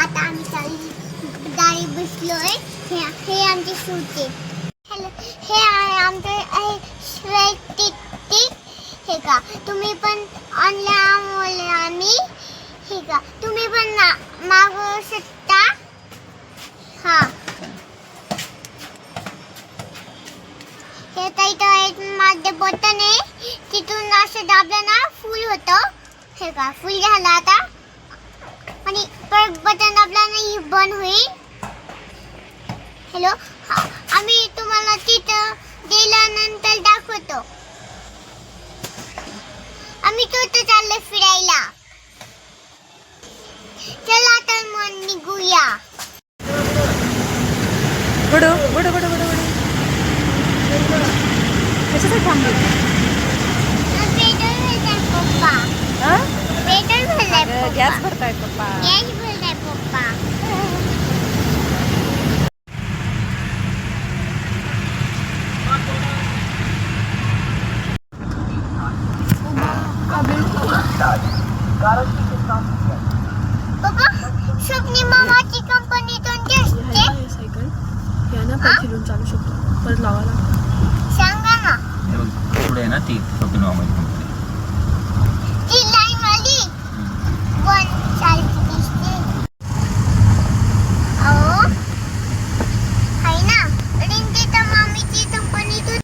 आता आम्ही चालली गाडी बसलोय. हे हे आमचे आहे हॅलो हे आहे आमचे आहे हे का तुम्ही पण ऑनलाईन आम्ही हे का तुम्ही पण मागवू शकता? हा. हे काही तर एक माझे बटन आहे. तिथून असं दाबलं ना फुल होतं. हे का फुल झालं आता. आणि परत बटन दाबला नाही बंद होईल. हॅलो? आम्ही तुम्हाला तिथं गेल्यानंतर दाखवतो. आम्ही तिथं चाललो फिरायला. चला तर मग निघूया. बडो बडो बडो बडो बडो कशासाठी थांबली पेट्रोल भरलाय पप्पा. हा? पेट्रोल भरलाय अगं, गॅस पप्पा भरताय पप्पा. गॅस भरलाय पप्पा. पप्पा स्वप्नी मामाची कंपनीतून जी असते सायकल. यानं पण फिरून चालू शकतो. परत लावायला सांगा ना. पुढे ना ती शॉपिंग मॉलमध्ये कंपनी ती लाईन वाली वन सारखी दिसते अहो आहे ना रिंकीच्या मामीची कंपनीतून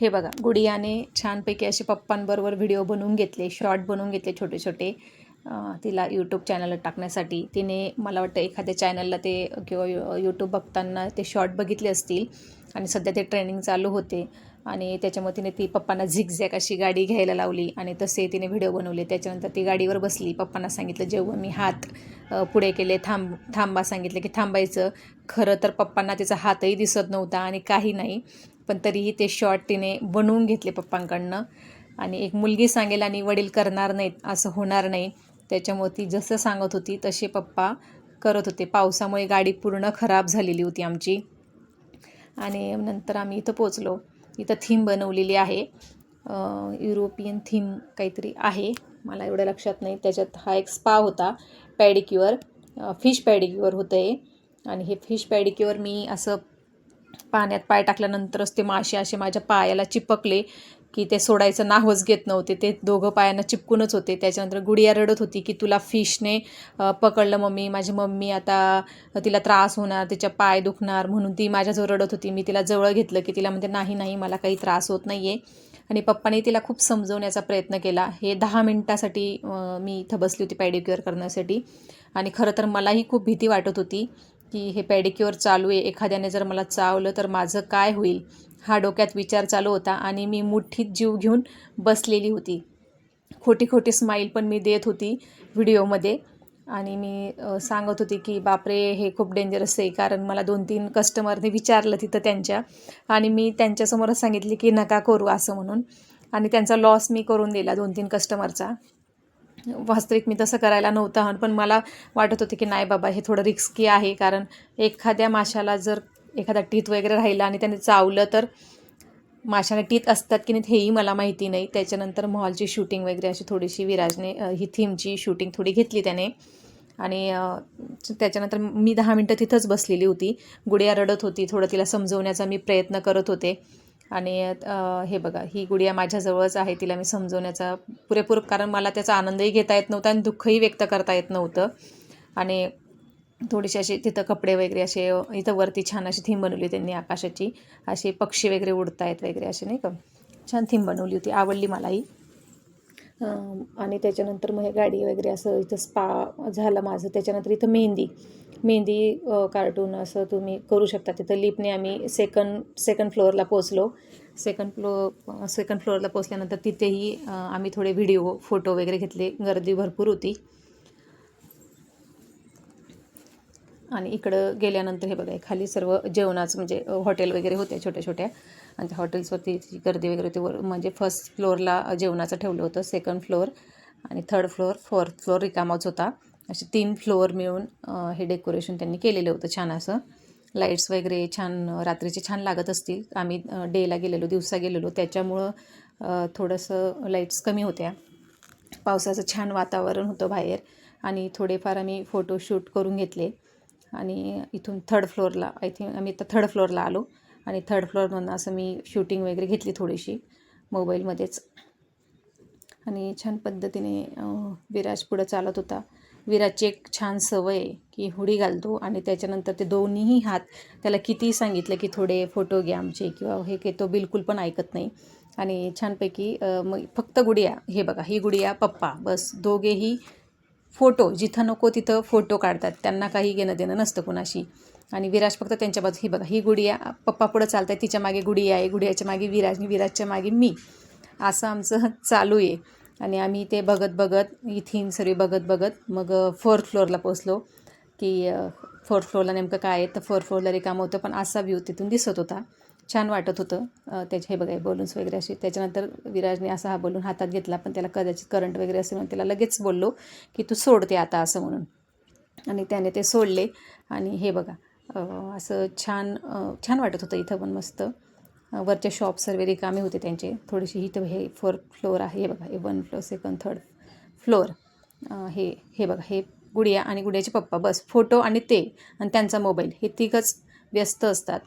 हे बघा गुडियाने छानपैकी असे पप्पांबरोबर व्हिडिओ बनवून घेतले शॉर्ट बनवून घेतले छोटे छोटे तिला यूट्यूब चॅनलला टाकण्यासाठी. तिने मला वाटतं एखाद्या चॅनलला ते किंवा यूट्यूब बघताना ते शॉर्ट बघितले असतील. आणि सध्या ते ट्रेनिंग चालू होते. आणि त्याच्यामुळे तिने ती पप्पांना झिकझॅक अशी गाडी घ्यायला लावली. आणि तसे तिने व्हिडिओ बनवले. त्याच्यानंतर ती गाडीवर बसली. पप्पांना सांगितलं जेव्हा मी हात पुढे केले थांब थांबा सांगितलं की थांबायचं. खरं तर पप्पांना तिचा हातही दिसत नव्हता आणि काही नाही. पण तरीही ते शॉर्ट तिने बनवून घेतले पप्पांकडनं. आणि एक मुलगी सांगेल आणि वडील करणार नाहीत असं होणार नाही. त्याच्यामुळे ती जसं सांगत होती तसे पप्पा करत होते. पावसामुळे गाडी पूर्ण खराब झालेली होती आमची. आणि नंतर आम्ही इथं पोचलो इथं थीम बनवलेली आहे. युरोपियन थीम काहीतरी आहे. मला एवढं लक्षात नाही. त्याच्यात हा एक स्पा होता. पॅडिक्युअर फिश पॅडिक्युअर होतं आहे आणि हे फिश पॅडिक्युअर मी असं पाण्यात पाय टाकल्यानंतरच ते मासे असे माझ्या पायाला चिपकले की ते सोडायचं नावच घेत नव्हते. ते दोघं पायांना चिपकूनच होते. त्याच्यानंतर गुडिया रडत होती की तुला फिशने पकडलं मम्मी. माझी मम्मी आता तिला त्रास होणार तिच्या पाय दुखणार म्हणून ती माझ्याजवळ रडत होती. मी तिला जवळ घेतलं की तिला म्हणते नाही नाही मला काही त्रास होत नाही आहे आणि पप्पाने तिला खूप समजवण्याचा प्रयत्न केला. हे दहा मिनटासाठी मी इथं बसली होती पॅडिक्युअर करण्यासाठी. आणि खरं तर मलाही खूप भीती वाटत होती. की हे पॅडिक्युअर चालू आहे. एखाद्याने जर मला चावलं तर माझं काय होईल? हा डोक्यात विचार चालू होता आणि मी मुठ्ठीत जीव घेऊन बसलेली होती. खोटी खोटी स्माईल पण मी देत होती व्हिडिओमध्ये आणि मी सांगत होती की बापरे हे खूप डेंजरस आहे. कारण मला दोन तीन कस्टमरने विचारलं तिथं त्यांच्या. आणि मी त्यांच्यासमोरच सांगितले की नका करू असं म्हणून. आणि त्यांचा लॉस मी करून दिला दोन तीन कस्टमरचा वास्तविक मी तसं करायला नव्हतं पण मला वाटत होते की नाही बाबा हे थोडं रिस्की आहे कारण एखाद्या माशाला जर एखादा टीत वगैरे राहिला आणि त्याने चावलं तर माशाने टीत असतात की नाही हेही मला माहिती नाही. त्याच्यानंतर मॉलची शूटिंग वगैरे अशी थोडीशी विराजने ही थीमची शूटिंग थोडी घेतली त्याने. आणि त्याच्यानंतर मी दहा मिनटं तिथंच बसलेली होती. गुडिया रडत होती थोडं तिला समजवण्याचा मी प्रयत्न करत होते. आणि हे बघा ही गुडिया माझ्याजवळच आहे तिला मी समजवण्याचा पुरेपूर कारण मला त्याचा आनंदही घेता येत नव्हता आणि दुःखही व्यक्त करता येत नव्हतं. आणि थोडीशी असे तिथं कपडे वगैरे असे इथं वरती छान अशी थीम बनवली त्यांनी आकाशाची. असे पक्षी वगैरे उडतायत वगैरे असे नाही का? छान थीम बनवली होती आवडली मलाही. आणि त्याच्यानंतर मग हे गाडी वगैरे असं इथं स्पा झालं माझं त्याच्यानंतर इथं मेहंदी. मेहंदी कार्टून असं तुम्ही करू शकता. तिथं लिपने आम्ही सेकंड सेकंड फ्लोअरला पोचलो सेकंड फ्लो सेकंड फ्लोअरला पोचल्यानंतर तिथेही आम्ही थोडे व्हिडिओ फोटो वगैरे घेतले. गर्दी भरपूर होती. आणि इकडं गेल्यानंतर हे बघा खाली सर्व जेवणाचं म्हणजे हॉटेल वगैरे होत्या छोट्या छोट्या. आणि त्या हॉटेल्सवरती गर्दी वगैरे होती वर म्हणजे फर्स्ट फ्लोअरला जेवणाचं ठेवलं होतं सेकंड फ्लोअर आणि थर्ड फ्लोअर फोर्थ फ्लोअर रिकामाच होता. असे तीन फ्लोअर मिळून हे डेकोरेशन त्यांनी केलेलं होतं छान असं. लाईट्स वगैरे छान रात्रीचे छान लागत असतील. आम्ही डेला गेलेलो दिवसा गेलेलो. त्याच्यामुळं थोडंसं लाईट्स कमी होत्या. पावसाचं छान वातावरण होतं बाहेर. आणि थोडेफार आम्ही फोटोशूट करून घेतले. आणि इथून थर्ड फ्लोअरला आय थिंक आम्ही तर थर्ड फ्लोअरला आलो. आणि थर्ड फ्लोअरमधून असं मी शूटिंग वगैरे घेतली थोडीशी मोबाईलमध्येच आणि छान पद्धतीने विराज पुढं चालत होता. विराजची एक छान सवय आहे की हुडी घालतो आणि त्याच्यानंतर ते दोन्हीही हात त्याला कितीही सांगितलं की थोडे फोटो घ्या आमचे किंवा हे काही तो बिलकुल पण ऐकत नाही. आणि छानपैकी मग फक्त गुडिया. हे बघा ही गुडिया पप्पा. बस दोघेही फोटो जिथं नको तिथं फोटो काढतात. त्यांना काही घेणं देणं नसतं कुणाशी. आणि विराज फक्त त्यांच्या बाजू ही बघा ही गुडिया पप्पा पुढं चालत आहे तिच्यामागे गुडिया आहे गुडियाच्या मागे विराज आणि विराजच्या मागे मी. असं आमचं चालू आहे. आणि आम्ही ते बघत बघत इथीन सगळी बघत बघत मग फोर्थ फ्लोअरला पोचलो की फोर्थ फ्लोअरला नेमकं काय आहे? तर फोर्थ फ्लोअरला रिकामं होतं पण असा व्ह्यू तिथून दिसत होता. छान वाटत होतं. त्याचे हे बघा बलून्स वगैरे असे. त्याच्यानंतर विराजने असा हा बलून हातात घेतला पण त्याला कदाचित करंट वगैरे असेल म्हणून त्याला लगेच बोललो की तू सोडते आता असं म्हणून. आणि त्याने ते सोडले. आणि हे बघा असं छान छान वाटत होतं इथं पण मस्त. वरच्या शॉप सर्व रिकामे होते त्यांचे. थोडीशी इथं हे फोर फ्लोअर आहे. हे बघा हे one floor second third floor हे हे बघा हे गुडिया आणि गुडियाचे पप्पा. बस फोटो आणि ते आणि त्यांचा मोबाईल हे तिघंच व्यस्त असतात.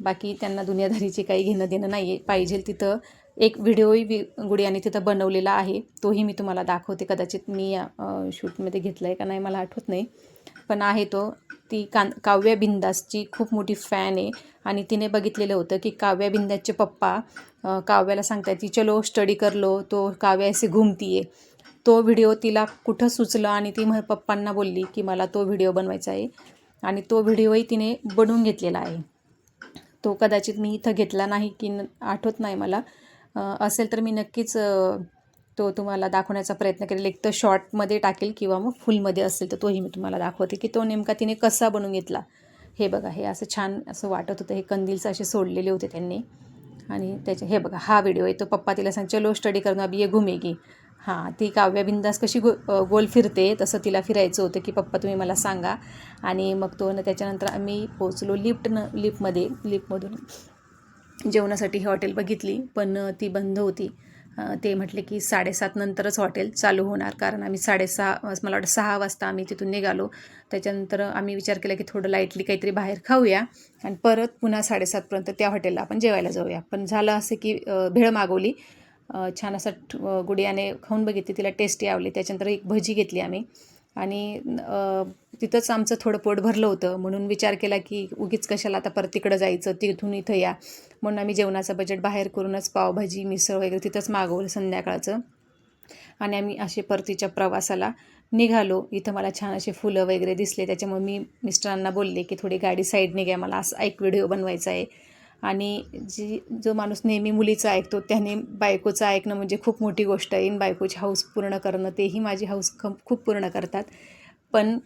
बाकी त्यांना दुनियादारीचे काही घेणं देणं नाही आहे पाहिजे तिथं एक व्हिडिओही वि गुडियाने तिथं बनवलेला आहे. तोही मी तुम्हाला दाखवते. कदाचित मी शूटमध्ये घेतला आहे का नाही मला आठवत नाही. पण आहे तो. ती कां काव्या बिंदासची खूप मोठी फॅन आहे. आणि तिने बघितलेलं होतं की काव्या बिंदासचे पप्पा काव्याला सांगताय ती चलो स्टडी करलो तो काव्या असे घुमती आहे तो व्हिडिओ तिला कुठं सुचलं आणि ती मग पप्पांना बोलली की मला तो व्हिडिओ बनवायचा आहे. आणि तो व्हिडिओही तिने बनवून घेतलेला आहे. तो कदाचित मी इथं घेतला नाही की न आठवत नाही मला. असेल तर मी नक्कीच तो तुम्हाला दाखवण्याचा प्रयत्न करेल. एक तर शॉर्टमध्ये टाकेल किंवा मग फुलमध्ये असेल तर तोही मी तुम्हाला दाखवते की तो नेमका तिने कसा बनवून घेतला. हे बघा हे असं छान असं वाटत होतं. हे कंदीलचं असे सोडलेले होते त्यांनी. आणि त्याचे हे बघा हा व्हिडिओ आहे. तो पप्पा तिला सांग चलो स्टडी करून अभी ये घुमेगी हां ती काव्या बिंदास कशी गो गोल फिरते तसं तिला फिरायचं होतं की पप्पा तुम्ही मला सांगा. आणि मग तो न त्याच्यानंतर आम्ही पोचलो लिफ्टनं लिफ्टमध्ये लिफ्टमधून. जेवणासाठी ही हॉटेल बघितली पण ती बंद होती. ते म्हटले की साडेसात नंतरच हॉटेल चालू होणार. कारण आम्ही साडेसहा मला वाटतं सहा वाजता आम्ही तिथून निघालो. त्याच्यानंतर आम्ही विचार केला की थोडं लाईटली काहीतरी बाहेर खाऊया. आणि परत पुन्हा साडेसातपर्यंत त्या हॉटेलला आपण जेवायला जाऊया. पण झालं असं की भेळ मागवली. छान असं गुडियाने खाऊन बघितली. तिला टेस्टी आवडली. त्याच्यानंतर एक भजी घेतली आम्ही. आणि तिथंच आमचं थोडं पोट भरलं होतं. म्हणून विचार केला की उगीच कशाला आता परत तिकडं जायचं तिथून इथं या. म्हणून आम्ही जेवणाचं बजेट बाहेर करूनच पावभाजी मिसळ वगैरे तिथंच मागवलं संध्याकाळचं. आणि आम्ही असे परतीच्या प्रवासाला निघालो. इथं मला छान असे फुलं वगैरे दिसले. त्याच्यामुळे मी मिस्टरांना बोलले की थोडी गाडी साईडने घ्या मला असं एक व्हिडिओ बनवायचा आहे. आणि जी जो माणूस नेहमी मुलीचं ऐकतो त्याने बायकोचं ऐकणं म्हणजे खूप मोठी गोष्ट आहे. बायकोची हाऊस पूर्ण करणं तेही माझी हाऊस ख खूप पूर्ण करतात. पण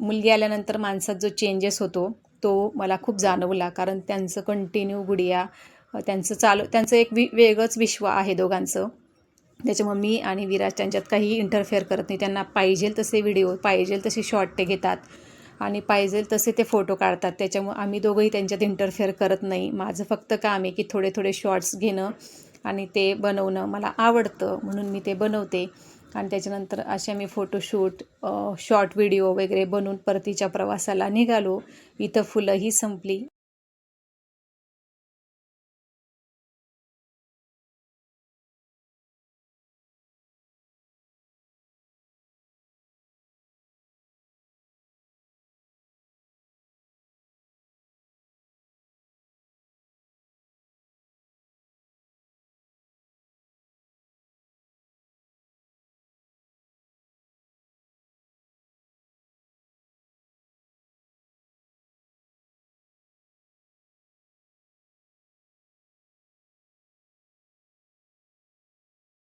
मुलगी आल्यानंतर माणसात जो चेंजेस होतो तो मला खूप जाणवला. कारण त्यांचं कंटिन्यू गुडिया त्यांचं चालू त्यांचं एक वि वेगळंच विश्व आहे दोघांचं. त्याच्यामुळे मी आणि विराज त्यांच्यात काही इंटरफेअर करत नाही. त्यांना पाहिजेल तसे व्हिडिओ पाहिजेल तसे शॉर्ट ते घेतात. आणि पाहिजे तसे ते फोटो काढतात. त्याच्यामुळे आम्ही दोघंही त्यांच्यात इंटरफेअर करत नाही. माझं फक्त काम आहे की थोडे थोडे शॉर्ट्स घेणं आणि ते बनवणं. मला आवडतं म्हणून मी ते बनवते. आणि त्याच्यानंतर असे मी फोटोशूट शॉर्ट व्हिडिओ वगैरे बनवून परतीच्या प्रवासाला निघालो. इथं फुलंही संपली.